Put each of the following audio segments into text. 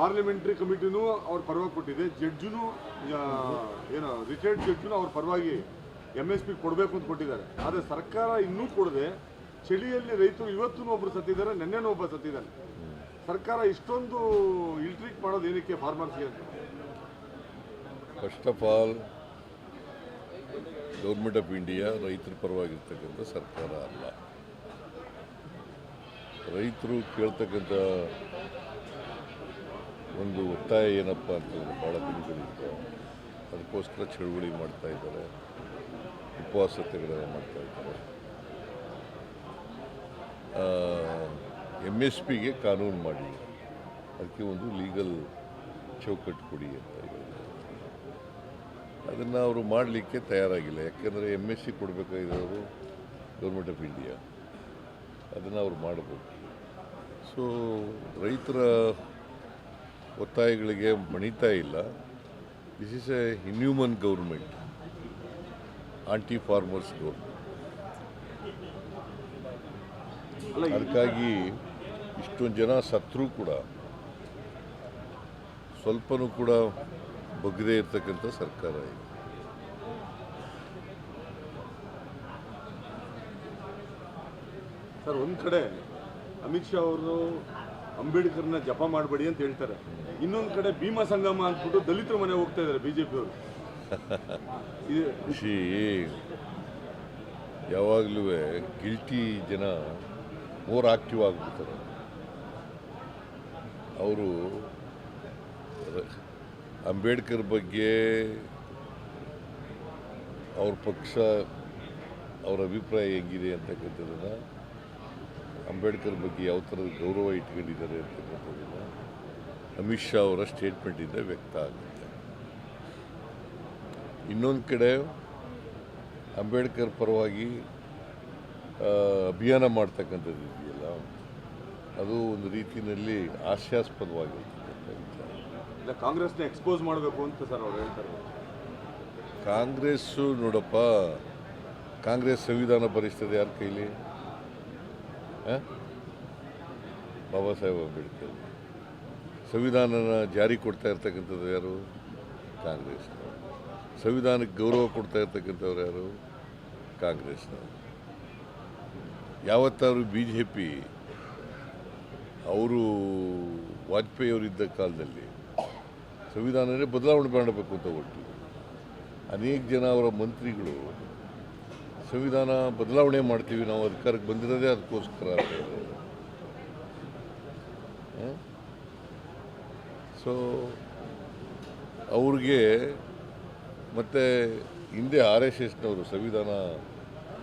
Parliamentary ಕಮಿಟಿನೂ ಅವ್ರ ಪರವಾಗಿ ಕೊಟ್ಟಿದೆ. ಜಡ್ಜುನು ಏನು, ರಿಟೈರ್ಡ್ ಜಡ್ಜುನು ಅವ್ರ ಪರವಾಗಿ ಎಂ ಎಸ್ ಪಿ ಕೊಡಬೇಕು ಅಂತ ಕೊಟ್ಟಿದ್ದಾರೆ. ಆದರೆ ಸರ್ಕಾರ ಇನ್ನೂ ಕೊಡದೆ ಚಳಿಯಲ್ಲಿ ರೈತರು ಇವತ್ತೂ ಒಬ್ಬರು ಸತ್ತಿದ್ದಾರೆ, ನಿನ್ನೆನೂ ಒಬ್ಬ ಸತ್ತಿದ್ದಾರೆ ಸರ್ಕಾರ ಇಷ್ಟೊಂದು ಇಲ್ಟ್ರೀಟ್ ಮಾಡೋದು ಏನಕ್ಕೆ ಫಾರ್ಮರ್ಸ್ಗೆ ಅಂತ? First of all government of India ರೈತರ ಪರವಾಗಿರ್ತಕ್ಕಂಥ ಸರ್ಕಾರ ಅಲ್ಲ. ರೈತರು ಕೇಳ್ತಕ್ಕಂಥ ಒಂದು ಒತ್ತಾಯ ಏನಪ್ಪ ಅಂತಂದರೆ ಭಾಳ ದಿನಗಳಿತ್ತು ಅದಕ್ಕೋಸ್ಕರ ಚಳುವಳಿ ಮಾಡ್ತಾ ಇದ್ದಾರೆ ಉಪವಾಸ ಮಾಡ್ತಾ ಇದ್ದಾರೆ. ಎಂ ಎಸ್ ಪಿಗೆ ಕಾನೂನು ಮಾಡಿ, ಅದಕ್ಕೆ ಒಂದು ಲೀಗಲ್ ಚೌಕಟ್ಟು ಕೊಡಿ ಅಂತ ಅದನ್ನು ಅವರು ಮಾಡಲಿಕ್ಕೆ ತಯಾರಾಗಿಲ್ಲ, ಯಾಕೆಂದರೆ ಎಂ ಎಸ್ ಸಿ ಕೊಡಬೇಕಾಗಿರೋರು ಗೌರ್ಮೆಂಟ್ ಆಫ್ ಇಂಡಿಯಾ ಅದನ್ನು ಅವರು ಮಾಡಬೇಕು ಸೊ ರೈತರ ಒತ್ತಾಯಗಳಿಗೆ ಮಣಿತಾ ಇಲ್ಲ. This is a inhuman government anti farmers government ಅದಕ್ಕಾಗಿ ಇಷ್ಟೊಂದು ಜನ ಸತ್ರು ಕೂಡ ಸ್ವಲ್ಪನೂ ಕೂಡ ಬಗ್ಗದೇ ಇರ್ತಕ್ಕಂಥ ಸರ್ಕಾರ ಇದೆ. ಸರ್, ಒಂದು ಕಡೆ ಅಮಿತ್ ಶಾ ಅವರು ಅಂಬೇಡ್ಕರ್ನ ಜಪ ಮಾಡಬೇಡಿ ಅಂತ ಹೇಳ್ತಾರೆ. ಇನ್ನೊಂದು ಕಡೆ ಭೀಮಾ ಸಂಗಮ ಅಂದ್ಬಿಟ್ಟು ದಲಿತರ ಮನೆ ಹೋಗ್ತಾ ಇದ್ದಾರೆ ಬಿಜೆಪಿ ಅವರು. ಇದು ಖುಷಿ ಯಾವಾಗಲೂ ಗಿಲ್ಟಿ ಜನ ಮೋರ್ ಆಕ್ಟಿವ್ ಆಗಿಬಿಡ್ತಾರೆ. ಅವರು ಅಂಬೇಡ್ಕರ್ ಬಗ್ಗೆ ಅವ್ರ ಪಕ್ಷ ಅವ್ರ ಅಭಿಪ್ರಾಯ ಹೆಂಗಿದೆ ಅಂತಕ್ಕಂಥದ್ದನ್ನು ಅಂಬೇಡ್ಕರ್ ಬಗ್ಗೆ ಯಾವ ಥರದ ಗೌರವ ಇಟ್ಕೊಂಡಿದ್ದಾರೆ ಅಂತಕ್ಕಂಥದ್ದನ್ನು ಅಮಿತ್ ಶಾ ಅವರ ಸ್ಟೇಟ್ಮೆಂಟಿಂದ ವ್ಯಕ್ತ ಆಗುತ್ತೆ. ಇನ್ನೊಂದು ಕಡೆ ಅಂಬೇಡ್ಕರ್ ಪರವಾಗಿ ಅಭಿಯಾನ ಮಾಡ್ತಕ್ಕಂಥದ್ದು ಇದೆಯಲ್ಲ ಅದು ಒಂದು ರೀತಿಯಲ್ಲಿ ಹಾಸ್ಯಾಸ್ಪದವಾಗಿರ್ತಕ್ಕಂಥ ವಿಚಾರ ಕಾಂಗ್ರೆಸ್ನ ಎಕ್ಸ್ಪೋಸ್ ಮಾಡಬೇಕು ಅಂತ ಸರ್ ಅವ್ರು ಹೇಳ್ತಾರೆ. ಕಾಂಗ್ರೆಸ್ಸು ನೋಡಪ್ಪ ಕಾಂಗ್ರೆಸ್ ಸಂವಿಧಾನ ಬರೆಸ್ತದೆ ಯಾರ ಕೈಲಿ? ಬಾಬಾ ಸಾಹೇಬ್ ಅಂಬೇಡ್ಕರ್. ಸಂವಿಧಾನನ ಜಾರಿ ಕೊಡ್ತಾ ಇರ್ತಕ್ಕಂಥದ್ದು ಯಾರು? ಕಾಂಗ್ರೆಸ್ನವರು. ಸಂವಿಧಾನಕ್ಕೆ ಗೌರವ ಕೊಡ್ತಾ ಇರ್ತಕ್ಕಂಥವ್ರು ಯಾರು? ಕಾಂಗ್ರೆಸ್ನವರು. ಯಾವತ್ತಾದ್ರೂ ಬಿ ಜೆ ಪಿ ಅವರು ವಾಜಪೇಯಿ ಅವರಿದ್ದ ಕಾಲದಲ್ಲಿ ಸಂವಿಧಾನನೇ ಬದಲಾವಣೆ ಮಾಡಬೇಕು ಅಂತ ಹೊರಟು ಅನೇಕ ಜನ ಅವರ ಮಂತ್ರಿಗಳು ಸಂವಿಧಾನ ಬದಲಾವಣೆ ಮಾಡ್ತೀವಿ ನಾವು ಅಧಿಕಾರಕ್ಕೆ ಬಂದಿರೋದೇ ಅದಕ್ಕೋಸ್ಕರ? ಸೊ ಅವ್ರಿಗೆ ಮತ್ತು ಹಿಂದೆ ಆರ್ ಎಸ್ ಎಸ್ನವರು ಸಂವಿಧಾನ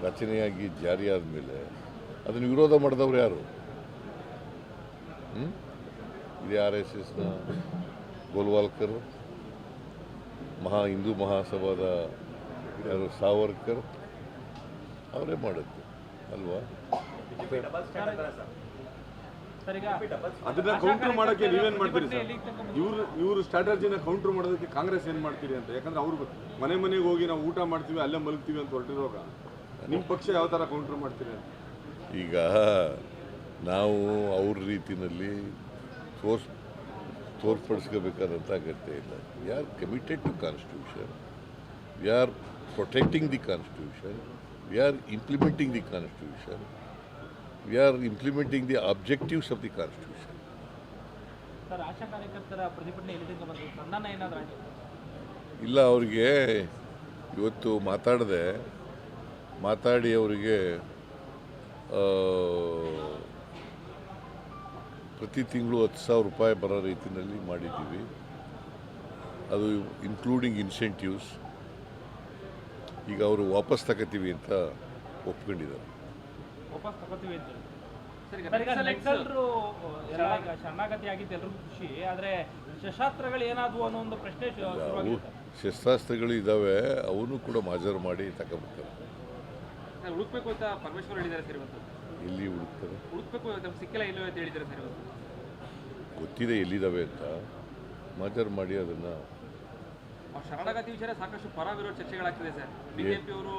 ರಚನೆಯಾಗಿ ಜಾರಿಯಾದ ಮೇಲೆ ಅದನ್ನು ವಿರೋಧ ಮಾಡಿದವ್ರು ಯಾರು? ಇದೇ ಆರ್ ಎಸ್ ಎಸ್ನ ಗೋಲ್ವಾಲ್ಕರ್, ಮಹಾ ಹಿಂದೂ ಮಹಾಸಭಾದ ಯಾರು ಸಾವರ್ಕರ್ ಅವರೇ ಮಾಡಿದ್ದು ಅಲ್ವಾ? ಅದನ್ನ ಕೌಂಟರ್ ಮಾಡೋಕ್ಕೆ ನೀವೇನ್ ಮಾಡ್ತೀರಿ ಸರ್? ಇವ್ರು ಇವರು ಸ್ಟ್ರಾಟಜಿನ ಕೌಂಟರ್ ಮಾಡೋದಕ್ಕೆ ಕಾಂಗ್ರೆಸ್ ಏನ್ ಮಾಡ್ತೀರಿ ಅಂತ? ಯಾಕಂದ್ರೆ ಅವ್ರು ಮನೆ ಮನೆಗೆ ಹೋಗಿ ನಾವು ಊಟ ಮಾಡ್ತೀವಿ ಅಲ್ಲೇ ಮಲಗ್ತೀವಿ ಅಂತ ಹೊರಟಿರುವಾಗ ನಿಮ್ಮ ಪಕ್ಷ ಯಾವ ತರ ಕೌಂಟರ್ ಮಾಡ್ತೀರಿ ಅಂತ? ಈಗ ನಾವು ಅವ್ರ ರೀತಿಯಲ್ಲಿ ತೋರ್ಸ್ ತೋರ್ಪಡಿಸ್ಕೋಬೇಕಾದಂಥ ಅಗತ್ಯ ಇಲ್ಲ. We are committed to constitution we are protecting the constitution we are implementing the Constitution. We are implementing the objectives of the Constitution. ಇಲ್ಲ ಅವರಿಗೆ ಇವತ್ತು ಮಾತಾಡದೆ ಮಾತಾಡಿ ಅವರಿಗೆ ಪ್ರತಿ ತಿಂಗಳು ಹತ್ತು ಸಾವಿರ ರೂಪಾಯಿ ಬರೋ ರೀತಿಯಲ್ಲಿ ಮಾಡಿದ್ದೀವಿ ಅದು ಇನ್ಕ್ಲೂಡಿಂಗ್ ಇನ್ಸೆಂಟಿವ್ಸ್ ಈಗ ಅವರು ವಾಪಸ್ ತಗೋತೀವಿ ಅಂತ ಒಪ್ಕೊಂಡಿದ್ದಾರೆ. ವಾಪಸ್ ತಗೋತೀವಿ ಅಂತ ಹೇಳಿ. ಸರ್ ಈಗ ನಕ್ಸಲರು ಎಲ್ಲ ಈಗ ಶರಣಾಗತಿ ಆಗಿದ್ದು ಖುಷಿ ಆದ್ರೆ ಶಸ್ತ್ರಾಸ್ತ್ರಗಳು ಏನಾದ್ವು ಅನ್ನೋ ಒಂದು ಪ್ರಶ್ನೆ ಶು- ಅವು ಶಸ್ತ್ರಾಸ್ತ್ರಗಳು ಇದ್ದಾವೆ ಅವನು ಕೂಡ ಮಾಜರ್ ಮಾಡಿ ತಗೊಬರ್ತಾರೆ. ಸರ್ ಹುಡುಕ್ಬೇಕು ಅಂತ ಪರಮೇಶ್ವರ್ ಹೇಳಿದ್ದಾರೆ ಸರ್ ಇವತ್ತು. ಎಲ್ಲಿ ಹುಡುಕ್ತಾರೆ? ಹುಡುಕ್ಬೇಕು ನಮ್ಗೆ ಸಿಕ್ಕಿಲ್ಲ ಇಲ್ಲ ಅಂತ ಹೇಳಿದ್ದಾರೆ ಸರ್ ಇವತ್ತು. ಗೊತ್ತಿದೆ ಎಲ್ಲಿದ್ದಾವೆ ಅಂತ. ಮಾಜರ್ ಮಾಡಿ ಅದನ್ನು ಶರಣಾಗತಿ ವಿಚಾರ ಸಾಕಷ್ಟು ಪರ ವಿರೋಧ ಚರ್ಚೆಗಳಾಗ್ತಿದೆ ಸರ್. ಬಿಜೆಪಿ ಅವರು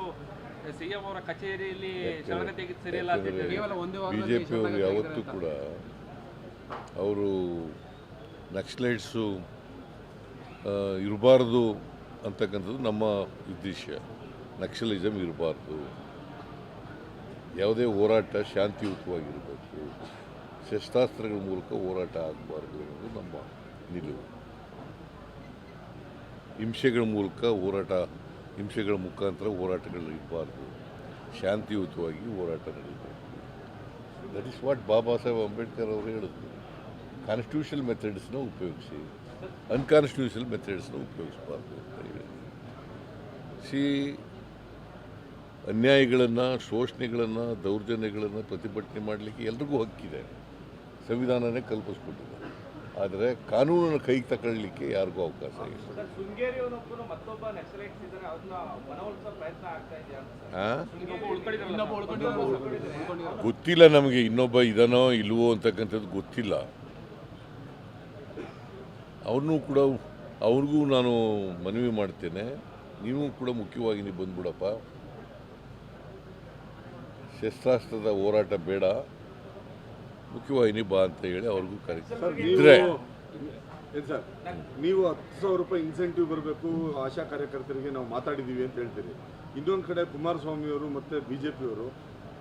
ಸಿಎಂ ಅವರ ಕಚೇರಿಯಲ್ಲಿ ಶರಣಾಗತಿ ಸರಿಯಲ್ಲ ಅಂತ ಬಿ ಬಿಜೆಪಿ ಅವರು ಯಾವತ್ತೂ ಕೂಡ ಅವರು ನಕ್ಸಲೈಟ್ಸು ಇರಬಾರ್ದು ಅಂತಕ್ಕಂಥದ್ದು ನಮ್ಮ ಉದ್ದೇಶ. ನಕ್ಸಲಿಸಮ್ ಇರಬಾರ್ದು. ಯಾವುದೇ ಹೋರಾಟ ಶಾಂತಿಯುತವಾಗಿರಬೇಕು. ಶಸ್ತ್ರಾಸ್ತ್ರಗಳ ಮೂಲಕ ಹೋರಾಟ ಆಗಬಾರ್ದು ಅನ್ನೋದು ನಮ್ಮ ನಿಲುವು. ಹಿಂಸೆಗಳ ಮೂಲಕ ಹೋರಾಟ, ಹಿಂಸೆಗಳ ಮುಖಾಂತರ ಹೋರಾಟಗಳು ಇರಬಾರ್ದು. ಶಾಂತಿಯುತವಾಗಿ ಹೋರಾಟ ನಡೀಬೇಕು that is what Baba Saheb Ambedkar ಅವರು ಹೇಳಿದ್ರು. ಕಾನ್ಸ್ಟಿಟ್ಯೂಷನಲ್ ಮೆಥಡ್ಸ್ನ ಉಪಯೋಗಿಸಿ ಅನ್ಕಾನ್ಸ್ಟಿಟ್ಯೂಷನಲ್ ಮೆಥಡ್ಸ್ನ ಉಪಯೋಗಿಸಬಾರ್ದು ಅಂತ ಹೇಳಿ ಸಿ ಅನ್ಯಾಯಗಳನ್ನು, ಶೋಷಣೆಗಳನ್ನು, ದೌರ್ಜನ್ಯಗಳನ್ನು ಪ್ರತಿಭಟನೆ ಮಾಡಲಿಕ್ಕೆ ಎಲ್ರಿಗೂ ಹಕ್ಕಿದೆ. ಸಂವಿಧಾನನೇ ಕಲ್ಪಿಸ್ಕೊಟ್ಟಿದೆ. ಆದರೆ ಕಾನೂನನ್ನು ಕೈಗೆ ತಗೊಳ್ಳಿಕ್ಕೆ ಯಾರಿಗೂ ಅವಕಾಶ ಇಲ್ಲ. ಶೃಂಗೇರಿಯವನೊಬ್ಬನು ಮತ್ತೊಬ್ಬ ನಕ್ಸಲೈಟ್ಸ್ ಇದ್ದಾರೆ ಅದನ್ನ ಮನವೊಲಿಸೋ ಪ್ರಯತ್ನ ಆಗ್ತಾ ಇದೆಯಾ ಆ? ಇನ್ನೊಬ್ಬ ಗೊತ್ತಿಲ್ಲ ನಮಗೆ ಇನ್ನೊಬ್ಬ ಇದನೋ ಇಲ್ವೋ ಅಂತಕ್ಕಂಥದ್ದು ಗೊತ್ತಿಲ್ಲ. ಅವ್ರನ್ನೂ ಕೂಡ ಅವ್ರಿಗೂ ನಾನು ಮನವಿ ಮಾಡ್ತೇನೆ. ನೀವು ಕೂಡ ಮುಖ್ಯವಾಗಿ ನೀವು ಬಂದ್ಬಿಡಪ್ಪ. ಶಸ್ತ್ರಾಸ್ತ್ರದ ಹೋರಾಟ ಬೇಡ. ಮುಖ್ಯವಾಹಿನಿ ಬಾ ಅಂತ ಹೇಳಿ ಅವ್ರಿಗೂ ಕರೆ ಸರ್ ಇದ್ರೆ. ನೀವು ಸರ್ ನೀವು ಹತ್ತು ಸಾವಿರ ರೂಪಾಯಿ ಇನ್ಸೆಂಟಿವ್ ಬರಬೇಕು ಆಶಾ ಕಾರ್ಯಕರ್ತರಿಗೆ ನಾವು ಮಾತಾಡಿದ್ದೀವಿ ಅಂತ ಹೇಳ್ತೀರಿ. ಇನ್ನೊಂದು ಕಡೆ ಕುಮಾರಸ್ವಾಮಿಯವರು ಮತ್ತು ಬಿ ಜೆ ಪಿಯವರು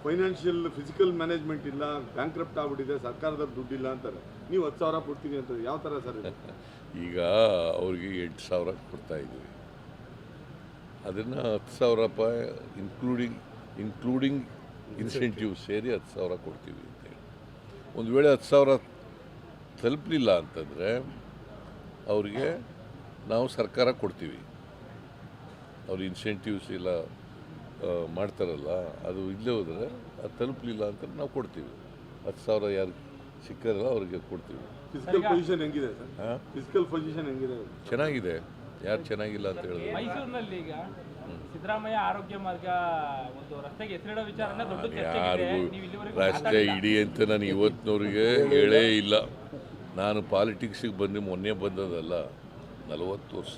ಫೈನಾನ್ಷಿಯಲ್ ಫಿಸಿಕಲ್ ಮ್ಯಾನೇಜ್ಮೆಂಟ್ ಇಲ್ಲ ಬ್ಯಾಂಕ್ ಕ್ರಪ್ಟ್ ಆಗ್ಬಿಟ್ಟಿದೆ ಸರ್ಕಾರದ ದುಡ್ಡಿಲ್ಲ ಅಂತಾರೆ. ನೀವು ಹತ್ತು ಸಾವಿರ ಕೊಡ್ತೀವಿ ಅಂತ ಯಾವ ಥರ ಸರ್ ಈಗ ಅವ್ರಿಗೆ ಎಂಟು ಸಾವಿರ ಕೊಡ್ತಾ ಇದ್ದೀವಿ. ಅದನ್ನು ಹತ್ತು ಸಾವಿರ ರೂಪಾಯಿ ಇನ್ಕ್ಲೂಡಿಂಗ್ ಇನ್ಕ್ಲೂಡಿಂಗ್ ಇನ್ಸೆಂಟಿವ್ ಸೇರಿ ಹತ್ತು ಸಾವಿರ ಕೊಡ್ತೀವಿ. ಒಂದು ವೇಳೆ ಹತ್ತು ಸಾವಿರ ತಲುಪಲಿಲ್ಲ ಅಂತಂದರೆ ಅವರಿಗೆ ನಾವು ಸರ್ಕಾರ ಕೊಡ್ತೀವಿ. ಅವ್ರು ಇನ್ಸೆಂಟಿವ್ಸ್ ಇಲ್ಲ ಮಾಡ್ತಾರಲ್ಲ ಅದು ಇಲ್ಲೇ ಹೋದರೆ ಅದು ತಲುಪಲಿಲ್ಲ ಅಂತ ನಾವು ಕೊಡ್ತೀವಿ. ಹತ್ತು ಸಾವಿರ ಯಾರು ಸಿಕ್ಕಾರಲ್ಲ ಅವ್ರಿಗೆ ಕೊಡ್ತೀವಿ. ಫಿಸಿಕಲ್ ಪೊಸಿಷನ್ ಹೆಂಗಿದೆ ಫಿಸಿಕಲ್ ಪೊಸಿಷನ್ ಹೆಂಗಿದೆ? ಚೆನ್ನಾಗಿದೆ. ಯಾರು ಚೆನ್ನಾಗಿಲ್ಲ ಅಂತ ಹೇಳಿದ್ರು. ಮೈಸೂರಿನಲ್ಲಿ ಈಗ ಸಿದ್ದರಾಮಯ್ಯ ಆರೋಗ್ಯ ಮಾರ್ಗ ಒಂದು ರಸ್ತೆಗೆ ಹೆಸರಿಡೋ ವಿಚಾರನ ದೊಡ್ಡ ಚರ್ಚೆಗಿದೆ. ಯಾರಿಗೂ ನೀವು ಇಲ್ಲಿವರೆಗೂ ರಸ್ತೆ ಇಡಿ ಅಂತ ನಾನು ಇವತ್ತಿನವ್ರಿಗೆ ಹೇಳೇ ಇಲ್ಲ. ನಾನು ಪಾಲಿಟಿಕ್ಸಿಗೆ ಬಂದು ಮೊನ್ನೆ ಬಂದದಲ್ಲ ನಲವತ್ತು ವರ್ಷ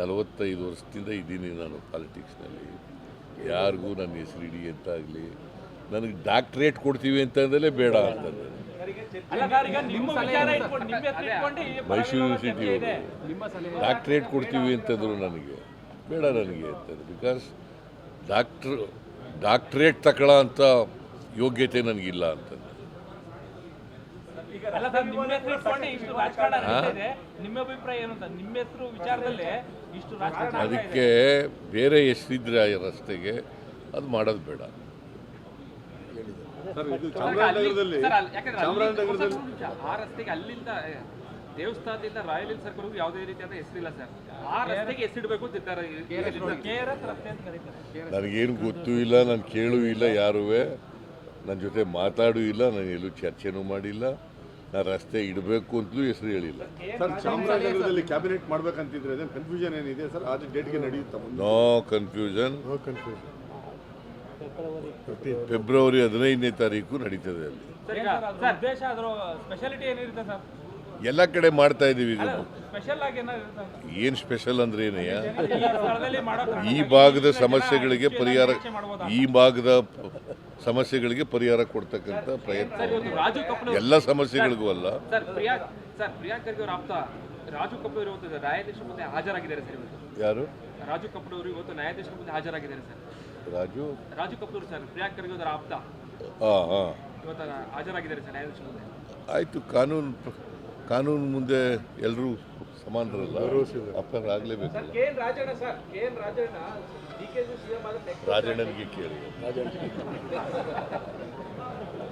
ನಲವತ್ತೈದು ವರ್ಷದಿಂದ ಇದ್ದೀನಿ ನಾನು ಪಾಲಿಟಿಕ್ಸ್ನಲ್ಲಿ. ಯಾರಿಗೂ ನನ್ನ ಹೆಸರು ಇಡಿ ಅಂತ ಆಗಲಿ ನನಗೆ ಡಾಕ್ಟ್ರೇಟ್ ಕೊಡ್ತೀವಿ ಅಂತಂದಲೇ ಬೇಡ ಅಂತಂದರೆ ಸರ್, ಈಗ ನಿಮ್ಮ ವಿಚಾರ ಇಟ್ಕೊಂಡು ನಿಮ್ಮ ಹೆಸರು ಇಟ್ಕೊಂಡು ಮೈಸೂರು ಯೂನಿವರ್ಸಿಟಿ. ಡಾಕ್ಟ್ರೇಟ್ ಕೊಡ್ತೀವಿ ಅಂತಂದರು ನನಗೆ. ಬೇಡ ನನಗೆ ಅಂತಂದ್ರೆ ಬಿಕಾಸ್ ಡಾಕ್ಟ್ರ್ ಡಾಕ್ಟ್ರೇಟ್ ತಗೊಳ್ಳೋ ಅಂತ ಯೋಗ್ಯತೆ ನನಗಿಲ್ಲ ಅಂತಂದ್ರೆ ಅಲ್ಲ ಸರ್ ನಿಮ್ಮ ಹೆಸರು ಇಷ್ಟು ರಾಜಕಾರಣ ನಡೀತಾ ನಿಮ್ಮ ಅಭಿಪ್ರಾಯ ಏನು ಅಂತ? ನಿಮ್ಮ ವಿಚಾರದಲ್ಲಿ ಇಷ್ಟು ರಾಜಕಾರಣ ಅದಕ್ಕೆ ಬೇರೆ ಎಷ್ಟಿದ್ರೆ ಆ ರಸ್ತೆಗೆ ಅದು ಮಾಡೋದು ಬೇಡ. ಸರ್ ಇದು ಸರ್, ಅಲ್ಲಿ- ಚಾಮರಾಜನಗರದಲ್ಲಿ ದೇವಸ್ಥಾನದಿಂದ ರಾಯಲ್ ಹಿಲ್ ಸರ್ಕಲ್ಗೂ ಯಾವುದೇ ರೀತಿಯಾದ ಹೆಸರಿಲ್ಲ ಸರ್. ಆ ರಸ್ತೆಗೆ ಹೆಸರಿಡಬೇಕು ಅಂತ ಇದ್ದಾರೆ KRS ರಸ್ತೆ ಅಂತ ಕರೀತಾರೆ. ನನಗೇನು ಗೊತ್ತೂ ಇಲ್ಲ ನಾನು ಕೇಳೂ ಇಲ್ಲ ಯಾರೂ. ನನ್ನ ಜೊತೆ ಮಾತಾಡೂ ಇಲ್ಲ ನಾನು ಎಲ್ಲೂ ಚರ್ಚೆನೂ ಮಾಡಿಲ್ಲ ನಾ ರಸ್ತೆ ಇಡಬೇಕು ಅಂತಲೂ ಹೆಸರು ಹೇಳಿಲ್ಲ. ಸರ್ ಚಾಮರಾಜನಗರದಲ್ಲಿ ಕ್ಯಾಬಿನೆಟ್ ಮಾಡ್ಬೇಕಂತಿದ್ರೆ ಅದೇ ಕನ್ಫ್ಯೂಷನ್ ಏನಿದೆ ಸರ್? ಅದು ಡೇಟ್ಗೆ ನಡೆಯುತ್ತಾ ಮುಂದೆ ನೋ ಕನ್ಫ್ಯೂಷನ್ ಫೆಬ್ರವರಿ. ಹದಿನೈದನೇ ತಾರೀಕು ನಡೀತದೆ ಅಲ್ಲಿ. ಎಲ್ಲ ಕಡೆ ಮಾಡ್ತಾ ಇದ್ದೀವಿ ಈಗ ಏನು ಸ್ಪೆಷಲ್ ಅಂದ್ರೆ ಏನಯ್ಯ ಈ ಭಾಗದ ಸಮಸ್ಯೆಗಳಿಗೆ ಪರಿಹಾರ ಈ ಭಾಗದ ಸಮಸ್ಯೆಗಳಿಗೆ ಪರಿಹಾರ ಕೊಡ್ತಕ್ಕಂಥ ಪ್ರಯತ್ನ. ಎಲ್ಲ ಸಮಸ್ಯೆಗಳಿಗೂ ಅಲ್ಲ. ರಾಜು ಕಪೂರ್ ಇವತ್ತು ನ್ಯಾಯಾಧೀಶರ ಮುಂದೆ ಹಾಜರಾಗಿದ್ದಾರೆ ಸರ್ ಯಾರು? ರಾಜು ಕಪೂರ್ ಅವರು ಇವತ್ತು ನ್ಯಾಯಾಧೀಶರ ಮುಂದೆ ಹಾಜರಾಗಿದ್ದಾರೆ ಸರ್. ರಾಜು? ರಾಜು ಕಪೂರ್ ಸರ್ ಪ್ರಿಯಾಂಕ್ ಖರ್ಗೆ ಅವರ ಆಪ್ತ. ಹಾಂ ಹಾಂ. ಇವತ್ತು ಹಾಜರಾಗಿದ್ದಾರೆ ಸರ್ ನ್ಯಾಯಾಧೀಶರ ಮುಂದೆ ಆಯಿತು ಕಾನೂನು ಕಾನೂನು ಮುಂದೆ ಎಲ್ಲರೂ ಸಮಾನರಲ್ಲ ಸಿಎಂ ರಾಜಣ್ಣನಿಗೆ ಕೇಳಿ.